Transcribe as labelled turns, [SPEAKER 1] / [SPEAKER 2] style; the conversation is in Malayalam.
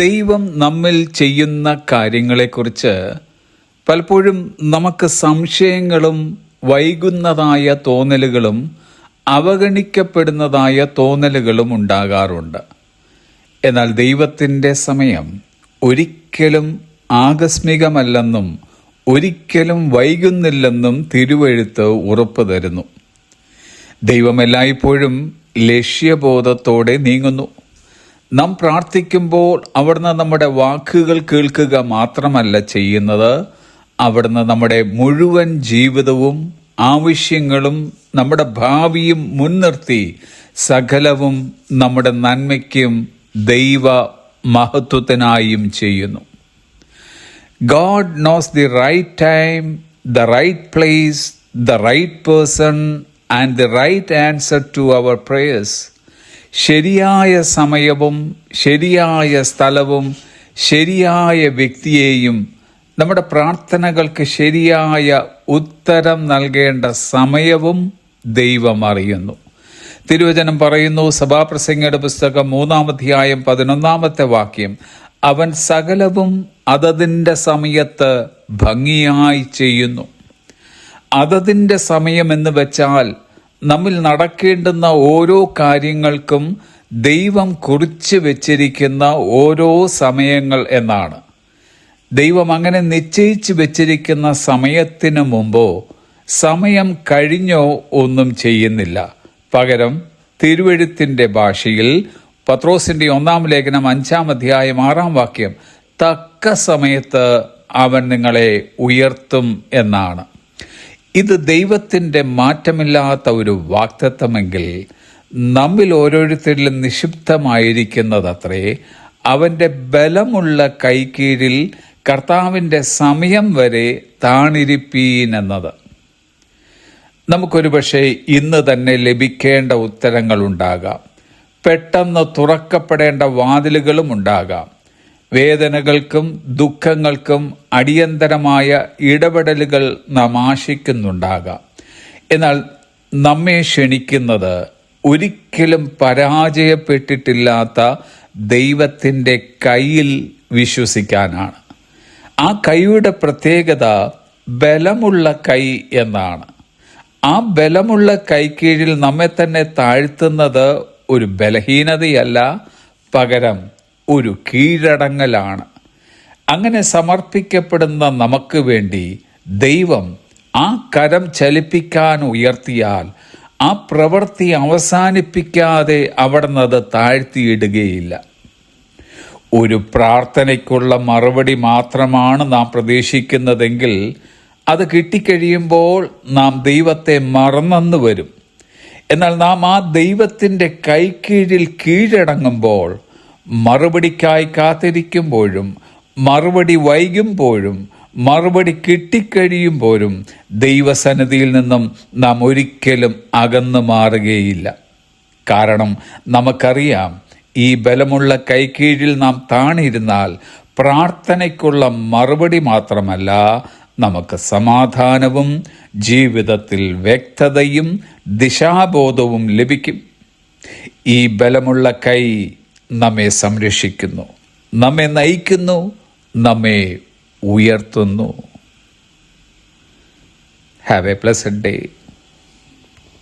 [SPEAKER 1] ദൈവം നമ്മിൽ ചെയ്യുന്ന കാര്യങ്ങളെക്കുറിച്ച് പലപ്പോഴും നമുക്ക് സംശയങ്ങളും വൈകുന്നതായ തോന്നലുകളും അവഗണിക്കപ്പെടുന്നതായ തോന്നലുകളും ഉണ്ടാകാറുണ്ട്. എന്നാൽ ദൈവത്തിന്റെ സമയം ഒരിക്കലും ആകസ്മികമല്ലെന്നും ഒരിക്കലും വൈകുന്നില്ലെന്നും തിരുവെഴുത്ത് ഉറപ്പ് തരുന്നു. ദൈവം എല്ലായ്പ്പോഴും ലക്ഷ്യബോധത്തോടെ നീങ്ങുന്നു. നാം പ്രാർത്ഥിക്കുമ്പോൾ അവിടുന്ന് നമ്മുടെ വാക്കുകൾ കേൾക്കുക മാത്രമല്ല ചെയ്യുന്നത് അവിടുന്ന് നമ്മുടെ മുഴുവൻ ജീവിതവും ആവശ്യങ്ങളും നമ്മുടെ ഭാവിയും മുൻനിർത്തി സകലവും നമ്മുടെ നന്മയ്ക്കും ദൈവ മഹത്വത്തിനായും ചെയ്യുന്നു God knows the right time the right place the right person and the right answer to our prayers. ശരിയായ സമയവും ശരിയായ സ്ഥലവും ശരിയായ വ്യക്തിയെയും നമ്മുടെ പ്രാർത്ഥനകൾക്ക് ശരിയായ ഉത്തരം നൽകേണ്ട സമയവും ദൈവം അറിയുന്നു. തിരുവചനം പറയുന്നു സഭാപ്രസംഗയുടെ പുസ്തകം മൂന്നാമധ്യായം പതിനൊന്നാമത്തെ വാക്യം അവൻ സകലവും അതതിന്റെ സമയത്ത് ഭംഗിയായി ചെയ്യുന്നു. അതതിന്റെ സമയമെന്ന് വെച്ചാൽ നമ്മിൽ നടക്കേണ്ടുന്ന ഓരോ കാര്യങ്ങൾക്കും ദൈവം കുറിച്ച് വെച്ചിരിക്കുന്ന ഓരോ സമയങ്ങൾ എന്നാണ്. ദൈവം അങ്ങനെ നിശ്ചയിച്ച് വെച്ചിരിക്കുന്ന സമയത്തിന് മുമ്പോ സമയം കഴിഞ്ഞോ ഒന്നും ചെയ്യുന്നില്ല. പകരം തിരുവഴുത്തിന്റെ ഭാഷയിൽ പത്രോസിന്റെ ഒന്നാം ലേഖനം അഞ്ചാം അധ്യായം ആറാം വാക്യം തക്ക സമയത്ത് അവൻ നിങ്ങളെ ഉയർത്തും എന്നാണ്. ഇത് ദൈവത്തിന്റെ മാറ്റമില്ലാത്ത ഒരു വാക്തത്വമെങ്കിൽ നമ്മിൽ ഓരോരുത്തരിലും നിക്ഷിപ്തമായിരിക്കുന്നതത്രേ അവന്റെ ബലമുള്ള കൈക്കീഴിൽ കർത്താവിന്റെ സമയം വരെ താണിരിപ്പീൻ എന്നത്. നമുക്കൊരു പക്ഷേ ഇന്ന് തന്നെ ലഭിക്കേണ്ട ഉത്തരങ്ങളുണ്ടാകാം പെട്ടെന്ന് തുറക്കപ്പെടേണ്ട വാതിലുകളും ഉണ്ടാകാം. വേദനകൾക്കും ദുഃഖങ്ങൾക്കും അടിയന്തരമായ ഇടപെടലുകൾ നാം ആശിക്കുന്നുണ്ടാകാം. എന്നാൽ നമ്മെ ക്ഷണിക്കുന്നത് ഒരിക്കലും പരാജയപ്പെട്ടിട്ടില്ലാത്ത ദൈവത്തിന്റെ കയ്യിൽ വിശ്വസിക്കാനാണ്. ആ കൈയുടെ പ്രത്യേകത ബലമുള്ള കൈ എന്നാണ്. ആ ബലമുള്ള കൈക്കീഴിൽ നമ്മെ തന്നെ താഴ്ത്തുന്നത് ഒരു ബലഹീനതയല്ല പകരം ഒരു കീഴടങ്ങലാണ്. അങ്ങനെ സമർപ്പിക്കപ്പെടുന്ന നമുക്ക് വേണ്ടി ദൈവം ആ കരം ചലിപ്പിക്കാൻ ഉയർത്തിയാൽ ആ പ്രവൃത്തി അവസാനിപ്പിക്കാതെ അവിടുന്ന് അത് താഴ്ത്തിയിടുകയില്ല. ഒരു പ്രാർത്ഥനയ്ക്കുള്ള മറുപടി മാത്രമാണ് നാം പ്രതീക്ഷിക്കുന്നതെങ്കിൽ അത് കിട്ടിക്കഴിയുമ്പോൾ നാം ദൈവത്തെ മറന്നെന്ന് വരും. എന്നാൽ നാം ആ ദൈവത്തിന്റെ കൈക്കീഴിൽ കീഴടങ്ങുമ്പോൾ മറുപടിക്കായി കാത്തിരിക്കുമ്പോഴും മറുപടി വൈകുമ്പോഴും മറുപടി കിട്ടിക്കഴിയുമ്പോഴും ദൈവസന്നിധിയിൽ നിന്നും നാം ഒരിക്കലും അകന്നു മാറുകയില്ല. കാരണം നമുക്കറിയാം ഈ ബലമുള്ള കൈക്കീഴിൽ നാം താണിരുന്നാൽ പ്രാർത്ഥനയ്ക്കുള്ള മറുപടി മാത്രമല്ല നമുക്ക് സമാധാനവും ജീവിതത്തിൽ വ്യക്തതയും ദിശാബോധവും ലഭിക്കും. ഈ ബലമുള്ള കൈ നമ്മെ സംരക്ഷിക്കുന്നു. നമ്മെ നയിക്കുന്നു നമ്മെ ഉയർത്തുന്നു. Have A പ്ലസഡ് day